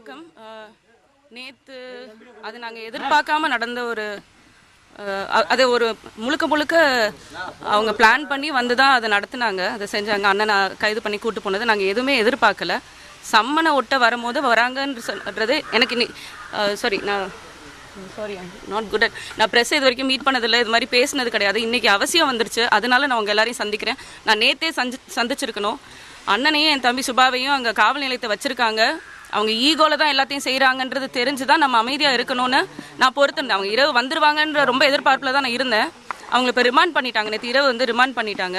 வணக்கம். நேற்று அது நாங்கள் எதிர்பார்க்காம நடந்த ஒரு அது ஒரு முழுக்க முழுக்க அவங்க பிளான் பண்ணி வந்து தான் அதை நடத்துனாங்க. அதை செஞ்சாங்க. அண்ணனை கைது பண்ணி கூட்டு போனது. நாங்கள் எதுவுமே எதிர்பார்க்கல. சம்மனை ஒட்ட வரும்போது வராங்கன்னு சொல்றது எனக்கு நீ சாரி நான் சாரி நாட் குட் நான் ப்ரெஸ் இது வரைக்கும் மீட் பண்ணதில்லை. இது மாதிரி பேசினது கிடையாது. இன்னைக்கு அவசியம் வந்துருச்சு. அதனால நான் உங்கள் எல்லாரையும் சந்திக்கிறேன். நான் நேத்தே சந்தி சந்திச்சிருக்கணும். அண்ணனையும் என் தம்பி சுபாவையும் அங்கே காவல் நிலையத்தை வச்சுருக்காங்க. அவங்க ஈகோல தான் எல்லாத்தையும் செய்கிறாங்கன்றது தெரிஞ்சு தான் நம்ம அமைதியாக இருக்கணும்னு நான் பொறுத்திருந்தேன் அவங்க இரவு வந்துருவாங்கன்ற ரொம்ப எதிர்பார்ப்பில் தான் நான் இருந்தேன். அவங்களை இப்போ ரிமாண்ட் பண்ணிட்டாங்க. நேற்று இரவு வந்து ரிமாண்ட் பண்ணிட்டாங்க.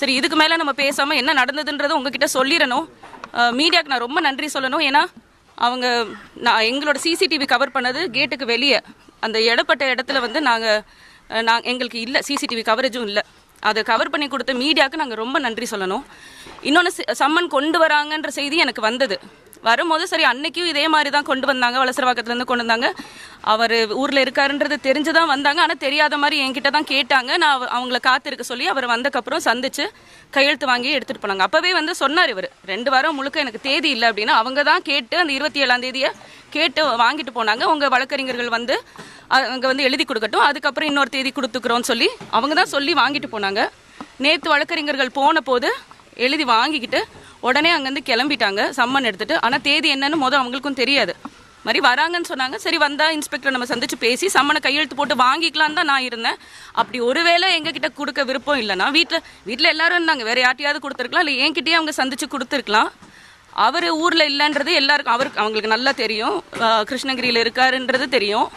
சரி இதுக்கு மேலே நம்ம பேசாமல் என்ன நடந்ததுன்றது உங்ககிட்ட சொல்லிடணும். மீடியாவுக்கு நான் ரொம்ப நன்றி சொல்லணும். ஏன்னா அவங்க நான் எங்களோட சிசிடிவி கவர் பண்ணது கேட்டுக்கு வெளியே. அந்த இடப்பட்ட இடத்துல வந்து நாங்கள் நான் எங்களுக்கு இல்லை. சிசிடிவி கவரேஜும் இல்லை. அதை கவர் பண்ணி கொடுத்த மீடியாவுக்கு நாங்கள் ரொம்ப நன்றி சொல்லணும். இன்னொன்று சம்மன் கொண்டு வராங்கன்ற செய்தி எனக்கு வந்தது. வரும்போது சரி அன்னைக்கும் இதே மாதிரி தான் கொண்டு வந்தாங்க வலசரவாக்கத்துலேருந்து கொண்டு வந்தாங்க. அவர் ஊரில் இருக்காருன்றது தெரிஞ்சு தான் வந்தாங்க. ஆனால் தெரியாத மாதிரி என்கிட்ட தான் கேட்டாங்க. நான் அவங்கள காத்திருக்க சொல்லி அவர் வந்தக்கப்புறம் சந்திச்சு கையெழுத்து வாங்கி எடுத்துகிட்டு போனாங்க. அப்போவே வந்து சொன்னார் இவர் ரெண்டு வாரம் முழுக்க எனக்கு தேதி இல்லை அப்படின்னா அவங்க தான் கேட்டு அந்த இருபத்தி ஏழாம் தேதியை கேட்டு வாங்கிட்டு போனாங்க. உங்கள் வழக்கறிஞர்கள் வந்து அங்கே வந்து எழுதி கொடுக்கட்டும். அதுக்கப்புறம் இன்னொரு தேதி கொடுத்துக்கிறோன்னு சொல்லி அவங்க தான் சொல்லி வாங்கிட்டு போனாங்க. நேற்று வழக்கறிஞர்கள் போன போது எழுதி வாங்கிக்கிட்டு உடனே அங்கேருந்து கிளம்பிட்டாங்க. சம்மன் எடுத்துட்டு ஆனால் தேதி என்னன்னு மொதல் அவங்களுக்கும் தெரியாது. மாதிரி வராங்கன்னு சொன்னாங்க. சரி வந்தால் இன்ஸ்பெக்டர் நம்ம சந்திச்சு பேசி சம்மனை கையெழுத்து போட்டு வாங்கிக்கலான்னு தான் நான் இருந்தேன். அப்படி ஒருவேளை எங்ககிட்ட கொடுக்க விருப்பம் இல்லைன்னா வீட்டில் வீட்டில் எல்லாரும் இருந்தாங்க. வேற யார்ட்டையாவது கொடுத்துருக்கலாம் இல்லை என்கிட்டயே அவங்க சந்திச்சு கொடுத்துருக்கலாம். அவர் ஊரில் இல்லைன்றது எல்லாருக்கும் அவருக்கு அவங்களுக்கு நல்லா தெரியும். கிருஷ்ணகிரியில் இருக்காருன்றது தெரியும்.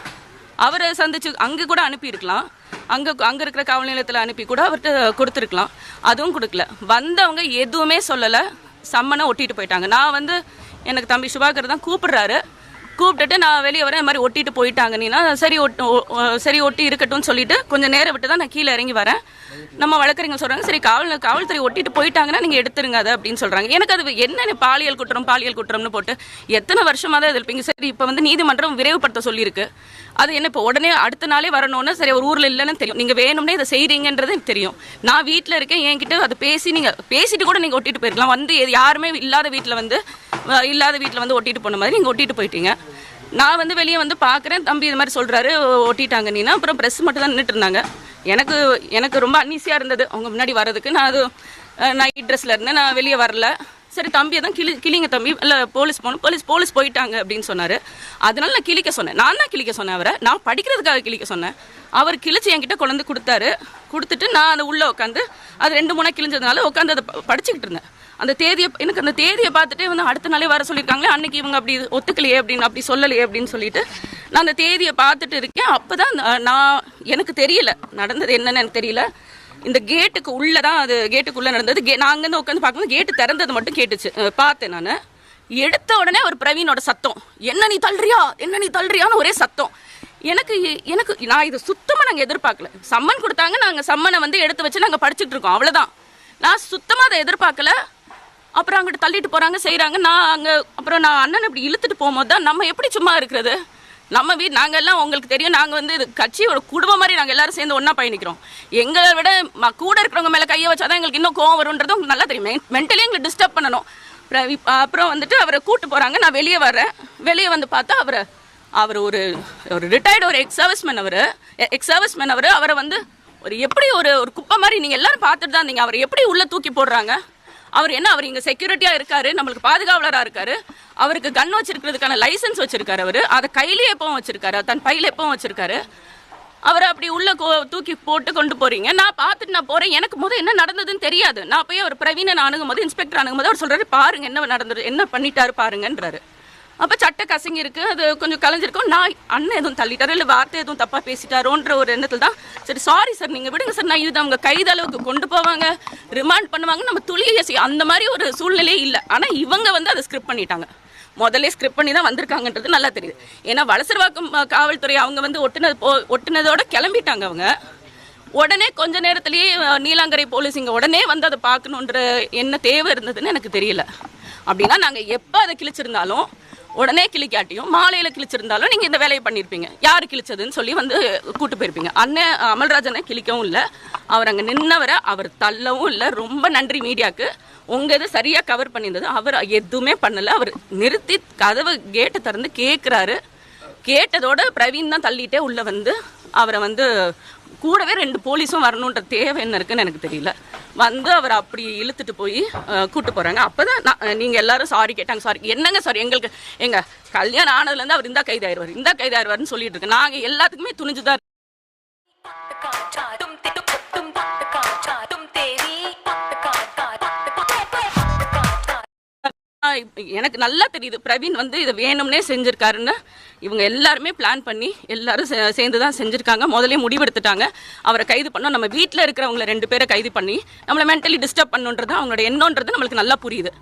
அவரை சந்திச்சு அங்கே கூட அனுப்பியிருக்கலாம். அங்கே அங்கே இருக்கிற காவல் நிலையத்தில் அனுப்பி கூட அவர்கிட்ட கொடுத்துருக்கலாம். அதுவும் கொடுக்கல. வந்தவங்க எதுவுமே சொல்லலை. சம்மனை ஒட்டிட்டு போயிட்டாங்க. நான் வந்து எனக்கு தம்பி சுபாகர் தான் கூப்பிடுறாரு. கூப்பிட்டுட்டு நான் வெளியே வரேன் இந்த மாதிரி ஒட்டிட்டு போயிட்டாங்க நீனா சரி ஒட்டு சரி ஒட்டி இருக்கட்டும்னு சொல்லிட்டு கொஞ்சம் நேரம் விட்டு தான் நான் கீழே இறங்கி வரேன். நம்ம வழக்கறிஞர் சொல்கிறாங்க சரி காவல் காவல்துறை ஒட்டிட்டு போயிட்டாங்கன்னா நீங்கள் எடுத்துருங்க அதை அப்படின்னு சொல்கிறாங்க எனக்கு அது என்னென்ன பாலியல் குற்றம் பாலியல் குற்றம்னு போட்டு எத்தனை வருஷமா தான் இருப்பீங்க சரி இப்போ வந்து நீதிமன்றம் விரைவுபடுத்த சொல்லியிருக்கு. அது என்ன இப்போ உடனே அடுத்த நாளே வரணும்னு சரி ஒரு ஊரில் இல்லைன்னு தெரியும். நீங்கள் வேணும்னே இதை செய்கிறீங்கன்றது எனக்கு தெரியும். நான் வீட்டில் இருக்கேன் என்கிட்ட அதை பேசி நீங்கள் பேசிட்டு கூட நீங்கள் ஒட்டிட்டு போயிருக்கலாம். வந்து யாருமே இல்லாத வீட்டில் வந்து இல்லாத வீட்டில் வந்து ஒட்டிட்டு போன மாதிரி நீங்கள் ஒட்டிட்டு போயிட்டீங்க. நான் வந்து வெளியே வந்து பார்க்குறேன் தம்பி இது மாதிரி சொல்கிறாரு ஒட்டிட்டாங்க நீனா? அப்புறம் ப்ரெஸ் மட்டும் தான் நின்றுட்டு இருந்தாங்க. எனக்கு எனக்கு ரொம்ப அன்னீசியாக இருந்தது. அவங்க முன்னாடி வர்றதுக்கு. நான் அது நைட் ட்ரெஸ்ஸில் இருந்தேன். நான் வெளியே வரல. சரி தம்பியை தான் கிளி கிளிங்க தம்பி. இல்லை போலீஸ் போகணும் போலீஸ் போலீஸ் போயிட்டாங்க அப்படின்னு சொன்னார். அதனால நான் கிளிக்க சொன்னேன். நான் தான் கிளிக்க சொன்னேன் அவரை. நான் படிக்கிறதுக்காக கிளிக்க சொன்னேன். அவர் கிழிச்சு என்கிட்ட கொண்டு கொடுத்தாரு. கொடுத்துட்டு நான் அதை உள்ளே உட்காந்து அது ரெண்டு மூணா கிழிஞ்சதுனால உட்காந்து அதை படிச்சுக்கிட்டு இருந்தேன். அந்த தேதியை எனக்கு அந்த தேதியை பார்த்துட்டே வந்து அடுத்த நாளே வர சொல்லியிருக்காங்களே அன்னைக்கு இவங்க அப்படி ஒத்துக்கலையே அப்படின்னு அப்படி சொல்லலையே அப்படின்னு சொல்லிட்டு நான் அந்த தேதியை பார்த்துட்டு இருக்கேன். அப்போ தான் நான் எனக்கு தெரியல. நடந்தது என்னன்னு எனக்கு தெரியல. இந்த கேட்டுக்கு உள்ளே தான் அது கேட்டுக்குள்ளே நடந்தது. கே நான் அங்கேருந்து உட்காந்து பார்க்கும்போது கேட்டு திறந்தது மட்டும் கேட்டுச்சு. பார்த்தேன் நான். எடுத்த உடனே ஒரு பிரவீனோட சத்தம். என்ன நீ தள்ளுறியா? என்ன நீ தள்ளுறியான்னு ஒரே சத்தம். எனக்கு எனக்கு நான் இது சுத்தமாக நாங்கள் எதிர்பார்க்கல. சம்மன் கொடுத்தாங்க நாங்கள் சம்மனை வந்து எடுத்து வச்சு நாங்கள் படிச்சுட்டு இருக்கோம். அவ்வளோதான் நான் சுத்தமாக அதை எதிர்பார்க்கல. அப்புறம் அங்கிட்டு தள்ளிட்டு போகிறாங்க செய்கிறாங்க நான் அங்கே அப்புறம் நான் அண்ணன் இப்படி இழுத்துட்டு போகும்போது தான் நம்ம எப்படி சும்மா இருக்கிறது? நம்ம வீட் நாங்கள் எல்லாம் உங்களுக்கு தெரியும் நாங்கள் வந்து இது கட்சியோட குடும்பம் மாதிரி நாங்கள் எல்லாரும் சேர்ந்து ஒன்றா பயணிக்கிறோம். எங்களை விட ம- கூட இருக்கிறவங்க மேலே கையை வச்சாதான் எங்களுக்கு இன்னும் கோவம் வரும்ன்றது உங்களுக்கு நல்லா தெரியும். மென்டலி எங்களை டிஸ்டர்ப் பண்ணணும். அப்புறம் அப்புறம் வந்துட்டு அவரை கூட்டு போகிறாங்க நான் வெளியே வரேன் வெளியே வந்து பார்த்தா அவரை அவர் ஒரு ஒரு ரிட்டையர்டு ஒரு எக்ஸ் சர்வீஸ்மேன் அவர். எக்ஸ் சர்வீஸ்மேன் அவர். அவரை வந்து ஒரு எப்படி ஒரு ஒரு குப்பை மாதிரி நீங்கள் எல்லாரும் பார்த்துட்டு தான் இருந்தீங்க. அவர் எப்படி உள்ளே தூக்கி போடுறாங்க? அவர் என்ன அவர் இங்கே செக்யூரிட்டியாக இருக்காரு நம்மளுக்கு பாதுகாவலராக இருக்காரு. அவருக்கு கன் வச்சிருக்கிறதுக்கான லைசென்ஸ் வச்சிருக்காரு அவர். அதை கையிலேயே எப்பவும் வச்சிருக்காரு. தன் பையில எப்பவும் வச்சிருக்காரு. அவரை அப்படி உள்ள கோ- தூக்கி போட்டு கொண்டு போறீங்க. நான் பார்த்துட்டு நான் போறேன். எனக்கு முதல் என்ன நடந்ததுன்னு தெரியாது. நான் போய் அவர் பிரவீனை அணுகும் போது இன்ஸ்பெக்டர் அணுகும் போது அவர் சொல்றாரு பாருங்க என்ன நடந்தது என்ன பண்ணிட்டாரு பாருங்கன்றாரு. அப்போ சட்டை கசங்கி இருக்குது அது கொஞ்சம் கலைஞ்சிருக்கும். நான் அண்ணன் எதுவும் தள்ளிட்டாரோ? இல்லை வார்த்தை எதுவும் தப்பாக பேசிட்டாரோன்ற ஒரு எண்ணத்தில் தான். சரி சாரி சார் நீங்கள் விடுங்க சார் நான் இது அவங்க கைதளவுக்கு கொண்டு போவாங்க. ரிமாண்ட் பண்ணுவாங்க. நம்ம துளியை அந்த மாதிரி ஒரு சூழ்நிலையே இல்லை. ஆனால் இவங்க வந்து அதை ஸ்கிரிப்ட் பண்ணிட்டாங்க. முதல்ல ஸ்கிரிப்ட் பண்ணி தான் வந்திருக்காங்கன்றது நல்லா தெரியுது. ஏன்னா வலசரவாக்கம் காவல்துறை அவங்க வந்து ஒட்டுனது போ ஒட்டுனதோட கிளம்பிட்டாங்க அவங்க. உடனே கொஞ்ச நேரத்துலேயே நீலாங்கரை போலீஸ் இங்கே உடனே வந்து அதை பார்க்கணுன்ற என்ன தேவை இருந்ததுன்னு எனக்கு தெரியல. அப்படின்னா நாங்கள் எப்போ அதை கிழிச்சிருந்தாலும் உடனே கிளிக்காட்டியும் மாலையில் கிழிச்சிருந்தாலும் நீங்கள் இந்த வேலையை பண்ணியிருப்பீங்க யார் கிழிச்சதுன்னு சொல்லி வந்து கூட்டு போயிருப்பீங்க. அண்ணன் அமல்ராஜனை கிழிக்கவும் இல்லை. அவர் அங்கே நின்னவரை அவர் தள்ளவும் இல்லை. ரொம்ப நன்றி மீடியாவுக்கு உங்கள் இது சரியாக கவர் பண்ணியிருந்தது. அவர் எதுவுமே பண்ணலை. அவர் நிறுத்தி கதவு கேட்டை திறந்து கேட்குறாரு கேட்டதோட பிரவீன் தான் தள்ளிட்டே உள்ளே வந்து அவரை வந்து கூடவே ரெண்டு போலீஸும் வரணுன்ற தேவை என்ன இருக்குன்னு எனக்கு தெரியல. வந்து அவர் அப்படி இழுத்துட்டு போய் கூப்பிட்டு போகிறாங்க போறாங்க. அப்பதான் நான் நீங்க எல்லாரும் சாரி கேட்டாங்க. சாரி என்னங்க சாரி எங்களுக்கு எங்க கல்யாணம் ஆனதுலேருந்து அவர் இந்த கைதாயிருவார் இந்த கைதாயிருவாருன்னு சொல்லிட்டு இருக்கு. நாங்கள் எல்லாத்துக்குமே துணிஞ்சுதான் எனக்கு நல்லா தெரியுது. பிரவீன் வந்து இதை வேணும்னே செஞ்சிருக்காருன்னு. இவங்க எல்லாருமே பிளான் பண்ணி எல்லாரும் சேர்ந்து தான் செஞ்சிருக்காங்க. முதலே முடிவெடுத்துட்டாங்க. அவரை கைது பண்ணோம். நம்ம வீட்டில் இருக்கிறவங்கள ரெண்டு பேரை கைது பண்ணி நம்மளை மென்டலி டிஸ்டர்ப் பண்ணுன்றது அவங்களோட எண்ணன்றது நம்மளுக்கு நல்லா புரியுது.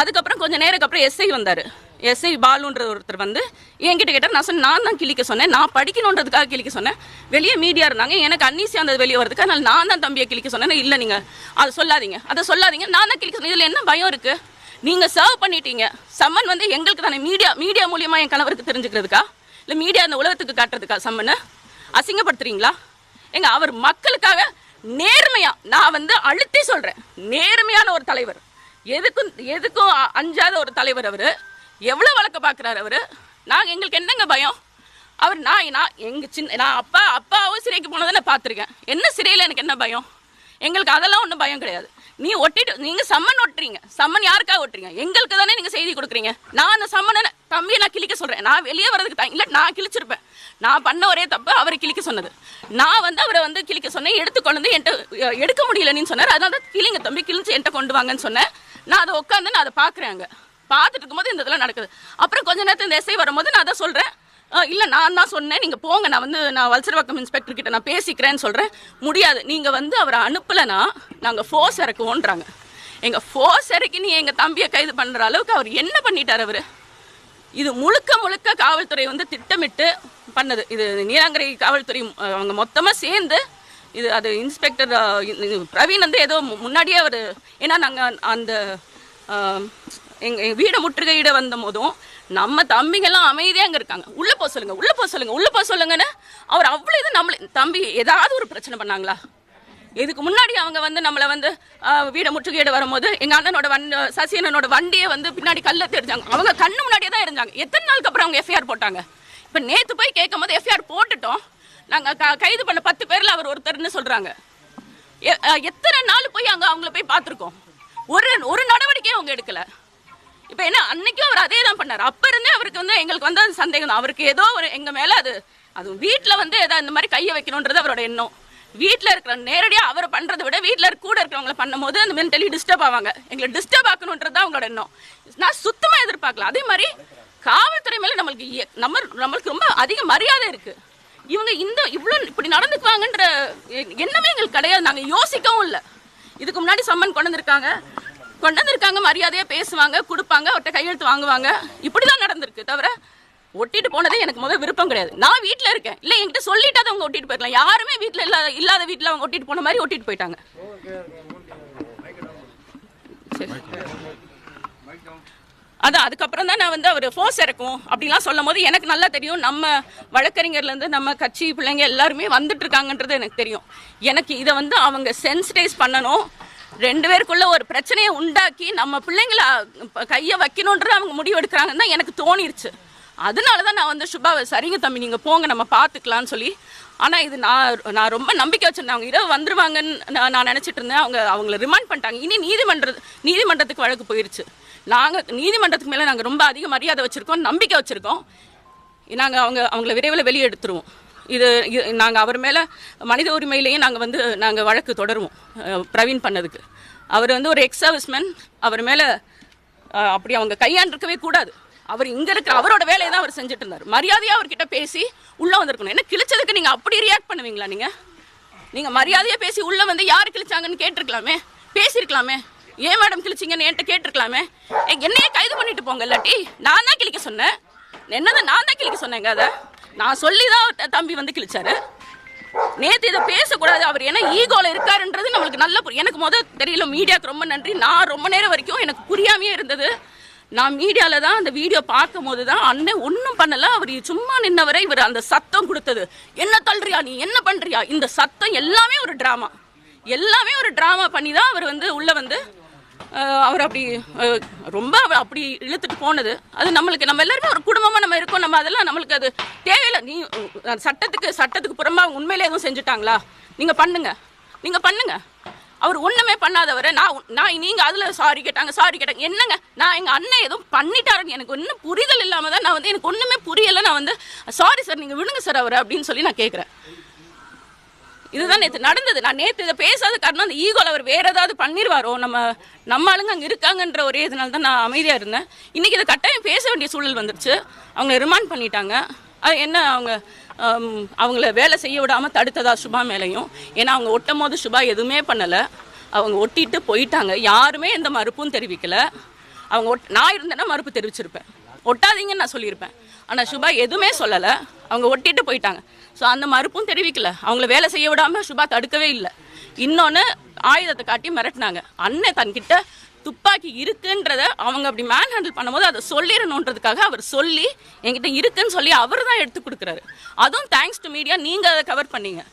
அதுக்கப்புறம் கொஞ்சம் நேரத்துக்கு அப்புறம் எஸ்ஐ வந்தார். எஸ்ஐ பாலுன்ற ஒருத்தர் வந்து என்கிட்ட கேட்டார். நான் சொன்னேன் நான் தான் கிழிக்க சொன்னேன். நான் படிக்கணுன்றதுக்காக கிழிக்க சொன்னேன். வெளியே மீடியா இருந்தாங்க. எனக்கு அன்னீசியா அந்த வெளியே வரதுக்கு அதனால் நான் தான் தம்பியை கிழிக்க சொன்னேன் இல்லை நீங்கள் அதை சொல்லாதீங்க. அதை சொல்லாதீங்க. நான் தான் கிழிக்க சொன்னேன். இதில் என்ன பயம் இருக்குது நீங்கள் சர்வ் பண்ணிட்டீங்க. சம்மன் வந்து எங்களுக்கு தானே. மீடியா மீடியா மூலியமாக என் கணவருக்கு தெரிஞ்சுக்கிறதுக்கா? இல்லை மீடியா இந்த உலகத்துக்கு காட்டுறதுக்கா சம்மனை அசிங்கப்படுத்துறீங்களா? எங்க அவர் மக்களுக்காக நேர்மையா நான் வந்து அழுத்தி சொல்றேன். நேர்மையான ஒரு தலைவர். எதுக்கும் எதுக்கும் அஞ்சாத ஒரு தலைவர் அவரு. எவ்வளவு வழக்க பாக்குறாரு அவரு? நாங்கள் எங்களுக்கு என்னங்க பயம்? அவர் நான் நான் எங்க சின்ன நான் அப்பா அப்பாவும் சிறைக்கு போனதை நான் பார்த்துருக்கேன். என்ன சிறையில் எனக்கு என்ன பயம்? எங்களுக்கு அதெல்லாம் ஒன்றும் பயம் கிடையாது. நீ ஒட்டிட்டு நீங்க சம்மன் ஒட்டுறீங்க. சம்மன் யாருக்காக ஒட்டுறீங்க? எங்களுக்கு தானே நீங்க செய்தி கொடுக்குறீங்க. நான் அந்த சம்மனை தம்பியை நான் கிழிக்க சொல்றேன். நான் வெளியே வரதுக்கு தான் இல்லை நான் கிழிச்சிருப்பேன். நான் பண்ண ஒரே தப்பு அவரை கிழிக்க சொன்னது. நான் வந்து அவரை வந்து கிழிக்க சொன்னேன். எடுத்து கொண்டு வந்து என்கிட்ட எடுக்க முடியல நீ சொன்னார். அதனால தான் கிழிங்க தம்பி கிழிச்சு என்கிட்ட கொண்டு வாங்கன்னு சொன்னேன். நான் அதை உட்காந்து நான் அதை பார்க்குறேன் அங்கே. பார்த்துட்டு இருக்கும்போது இந்த இதெல்லாம் நடக்குது. அப்புறம் கொஞ்ச நேரத்தில் இந்த எஸ்ஐ வரும்போது நான் அதை சொல்கிறேன் இல்லை நான் தான் சொன்னேன். நீங்கள் போங்க நான் வந்து நான் வல்சரவாக்கம் இன்ஸ்பெக்டர் கிட்ட நான் பேசிக்கிறேன்னு சொல்கிறேன் முடியாது. நீங்கள் வந்து அவரை அனுப்பலைன்னா நாங்கள் ஃபோர்ஸ் இறக்குவோன்றாங்க. எங்கள் ஃபோர்ஸ் இறக்கி நீ எங்கள் தம்பியை கைது பண்ணுற அளவுக்கு அவர் என்ன பண்ணிட்டார் அவர்? இது முழுக்க முழுக்க காவல்துறை வந்து திட்டமிட்டு பண்ணது. இது நீலாங்கரை காவல்துறை அவங்க மொத்தமாக சேர்ந்து இது அது இன்ஸ்பெக்டர் இது பிரவீன் வந்து ஏதோ முன்னாடியே அவர் ஏன்னா நாங்கள் அந்த எங்கள் எங்க வீடை முற்றுகையிட வந்த போதும் நம்ம தம்பிங்கெல்லாம் அமைதியாக அங்கே இருக்காங்க. உள்ளே போக சொல்லுங்க உள்ளே போக சொல்லுங்க உள்ளே போக சொல்லுங்கன்னு அவர் அவ்வளோ இது நம்மளை தம்பி ஏதாவது ஒரு பிரச்சனை பண்ணாங்களா? இதுக்கு முன்னாடி அவங்க வந்து நம்மளை வந்து வீடை முற்றுகையிட வரும்போது எங்கள் அண்ணனோட வண்டி சசியனோட வண்டியை வந்து பின்னாடி கல்ல தெரிஞ்சாங்க. அவங்க கண்ணு முன்னாடியே தான் இருந்தாங்க. எத்தனை நாளுக்கு அப்புறம் அவங்க எஃப்ஐஆர் போட்டாங்க? இப்போ நேற்று போய் கேட்கும் போது எஃப்ஐஆர் போட்டுட்டோம். நாங்கள் க- கைது பண்ண பத்து பேரில் அவர் ஒருத்தர்னு சொல்கிறாங்க எ- எத்தனை நாள் போய் அங்கே அவங்கள போய் பார்த்துருக்கோம்? ஒரு ஒரு நடவடிக்கையும் அவங்க எடுக்கல. இப்போ என்ன அன்னைக்கும் அவர் அதே தான் பண்ணார். அப்ப இருந்தே அவருக்கு வந்து எங்களுக்கு வந்து அது சந்தேகம் தான் அவருக்கு ஏதோ ஒரு எங்க மேல அது அது வீட்டில் வந்து ஏதாவது இந்த மாதிரி கையை வைக்கணுன்றது அவரோட எண்ணம். வீட்டில் இருக்கிற நேரடியாக அவர் பண்ணுறதை விட வீட்டில் இருக்க கூட இருக்கிறவங்கள பண்ணும்போது அந்த மென்டலி டிஸ்டர்ப் ஆவாங்க. எங்களை டிஸ்டர்ப் ஆக்கணுன்றது தான் அவங்களோட எண்ணம். நான் சுத்தமாக எதிர்பார்க்கல. அதே மாதிரி காவல்துறை மேலே நம்மளுக்கு எ- நம்ம நம்மளுக்கு ரொம்ப அதிக மரியாதை இருக்குது இவங்க இந்த இவ்வளோ இப்படி நடந்துக்குவாங்கன்ற எ- எண்ணமே எங்களுக்கு கிடையாது. நாங்கள் யோசிக்கவும் இல்லை. இதுக்கு முன்னாடி சம்மன் கொண்டு வந்திருக்காங்க கொண்டு வந்திருக்காங்க மரியாதையா பேசுவாங்க கொடுப்பாங்க அவர்கிட்ட கையெழுத்து வாங்குவாங்க. இப்படிதான் நடந்திருக்கு தவிர ஒட்டிட்டு போனதே எனக்கு முதல் விருப்பம் கிடையாது. நான் வீட்ல இருக்கேன். இல்ல என்கிட்ட சொல்லிட்டு அவங்க ஒட்டிட்டு போயிடலாம் யாருமே வீட்ல இல்லாத இல்லாத வீட்ல அவங்க ஒட்டிட்டு போன மாதிரி ஒட்டிட்டு போயிட்டாங்க. சரி. அதான் அதுக்கப்புறம் தான் நான் வந்து அவர் ஃபோர்ஸ் இறக்கும் அப்படிலாம் சொல்லும் போது எனக்கு நல்லா தெரியும். நம்ம வழக்கறிஞர்லேருந்து நம்ம கட்சி பிள்ளைங்க எல்லாருமே வந்துட்டு இருக்காங்கன்றது எனக்கு தெரியும். எனக்கு இதை வந்து அவங்க சென்சிடைஸ் பண்ணணும். ரெண்டு பேருக்குள்ள ஒரு பிரச்சனையை உண்டாக்கி நம்ம பிள்ளைங்கள கையை வைக்கணுன்றது அவங்க முடிவு எடுக்கிறாங்கன்னு தான் எனக்கு தோணிருச்சு. அதனால தான் நான் வந்து சுபாவை சரிங்க தம்பி நீங்கள் போங்க நம்ம பார்த்துக்கலாம்னு சொல்லி. ஆனால் இது நான் நான் ரொம்ப நம்பிக்கை வச்சுருந்தேன். அவங்க இரவு வந்துருவாங்கன்னு நான் நான் நினச்சிட்டு இருந்தேன். அவங்க அவங்கள ரிமாண்ட் பண்ணிட்டாங்க. இனி நீதிமன்ற நீதிமன்றத்துக்கு வழக்கு போயிடுச்சு நாங்கள் நீதிமன்றத்துக்கு மேலே நாங்கள் ரொம்ப அதிக மரியாதை வச்சுருக்கோம் நம்பிக்கை வச்சுருக்கோம். நாங்கள் அவங்க அவங்கள விரைவில் வெளியே எடுத்துருவோம் இது நாங்கள் அவர் மேலே மனித உரிமையிலேயே நாங்கள் வந்து நாங்கள் வழக்கு தொடருவோம் பிரவீன் பண்ணதுக்கு. அவர் வந்து ஒரு எக்ஸ் சர்வீஸ்மேன் அவர் மேலே அப்படி அவங்க கையாண்டிருக்கவே கூடாது. அவர் இங்கே இருக்கிற அவரோட வேலையை தான் அவர் செஞ்சுட்டு இருந்தார். மரியாதையாக அவர்கிட்ட பேசி உள்ளே வந்திருக்கணும். என்ன கிழிச்சதுக்கு நீங்கள் அப்படி ரியாக்ட் பண்ணுவீங்களா நீங்கள் நீங்கள் மரியாதையா பேசி உள்ளே வந்து யார் கிழிச்சாங்கன்னு கேட்டிருக்கலாமே? பேசியிருக்கலாமே? ஏன் மேடம் கிழிச்சிங்கன்னு என்கிட்ட கேட்டிருக்கலாமே? என்னையே கைது பண்ணிட்டு போங்க இல்லாட்டி நான் தான் கிழிக்க சொன்னேன். என்னதை நான் தான் கிழிக்க சொன்னேங்க அதை? நான் சொல்லி தான் தம்பி வந்து கிழிச்சாரு. நேத்து இதை பேசக்கூடாது அவர். என்ன ஈகோல இருக்காருன்றது நம்மளுக்கு நல்ல எனக்கு முதல் தெரியல மீடியாவுக்கு ரொம்ப நன்றி. நான் ரொம்ப நேரம் வரைக்கும் எனக்கு புரியாமையே இருந்தது. நான் மீடியால தான் அந்த வீடியோ பார்க்கும் போது தான் அண்ணன் ஒன்றும் பண்ணல. அவர் சும்மா நின்னவரை இவர் அந்த சத்தம் கொடுத்தது. என்ன தள்ளுறியா நீ? என்ன பண்றியா? இந்த சத்தம் எல்லாமே ஒரு ட்ராமா எல்லாமே ஒரு ட்ராமா பண்ணி தான் அவர் வந்து உள்ள வந்து அவர் அப்படி ரொம்ப அவர் அப்படி இழுத்துட்டு போனது. அது நம்மளுக்கு நம்ம எல்லாருமே ஒரு குடும்பமாக நம்ம இருக்கோம். நம்ம அதெல்லாம் நம்மளுக்கு அது தேவையில்லை. நீ சட்டத்துக்கு சட்டத்துக்கு புறமா அவங்க உண்மையிலே எதுவும் செஞ்சுட்டாங்களா? நீங்கள் பண்ணுங்க. நீங்கள் பண்ணுங்க. அவர் ஒன்றுமே பண்ணாதவரை நான் நான் நீங்கள் அதில் சாரி கேட்டாங்க சாரி கேட்டாங்க. என்னங்க? நான் எங்கள் அண்ணன் எதுவும் பண்ணிட்டாருன்னு எனக்கு ஒன்றும் புரிதல் இல்லாமல் தான் நான் வந்து எனக்கு ஒன்றுமே புரியலை. நான் வந்து சாரி சார் நீங்கள் விடுங்க சார் அவர் அப்படின்னு சொல்லி நான் கேட்குறேன் இதுதான் நேற்று நடந்தது. நான் நேற்று இதை பேசாத காரணம் அந்த ஈகோல அவர் வேற ஏதாவது பண்ணிடுவாரோ நம்ம நம்ம ஆளுங்க அங்கே இருக்காங்கன்ற ஒரே இதனால தான் நான் அமைதியாக இருந்தேன். இன்றைக்கி இதை கட்டாயம் பேச வேண்டிய சூழல் வந்துருச்சு. அவங்க ரிமாண்ட் பண்ணிட்டாங்க. அது என்ன அவங்க அவங்கள வேலை செய்ய விடாமல் தடுத்ததா சுபா மேலேயும். ஏன்னா அவங்க ஒட்டும் போது சுபா எதுவுமே பண்ணலை. அவங்க ஒட்டிட்டு போயிட்டாங்க. யாருமே எந்த மறுப்பும் தெரிவிக்கலை. அவங்க ஒட் நான் இருந்தேன்னா மறுப்பு தெரிவிச்சிருப்பேன். ஒட்டாதீங்கன்னு நான் சொல்லியிருப்பேன். ஆனால் சுபா எதுவுமே சொல்லலை. அவங்க ஒட்டிட்டு போயிட்டாங்க. ஸோ அந்த மறுப்பும் தெரிவிக்கல. அவங்கள வேலை செய்ய விடாமல் சுபா தடுக்கவே இல்லை. இன்னொன்று ஆயுதத்தை காட்டி மிரட்டினாங்க. அண்ணன் தன்கிட்ட துப்பாக்கி இருக்குன்றத அவங்க அப்படி மேன் ஹேண்டில் பண்ணும்போது அதை சொல்லிடணுன்றதுக்காக அவர் சொல்லி என்கிட்ட இருக்குன்னு சொல்லி அவர் தான் எடுத்து கொடுக்குறாரு. அதுவும் தேங்க்ஸ் டு மீடியா நீங்கள் அதை கவர் பண்ணீங்க.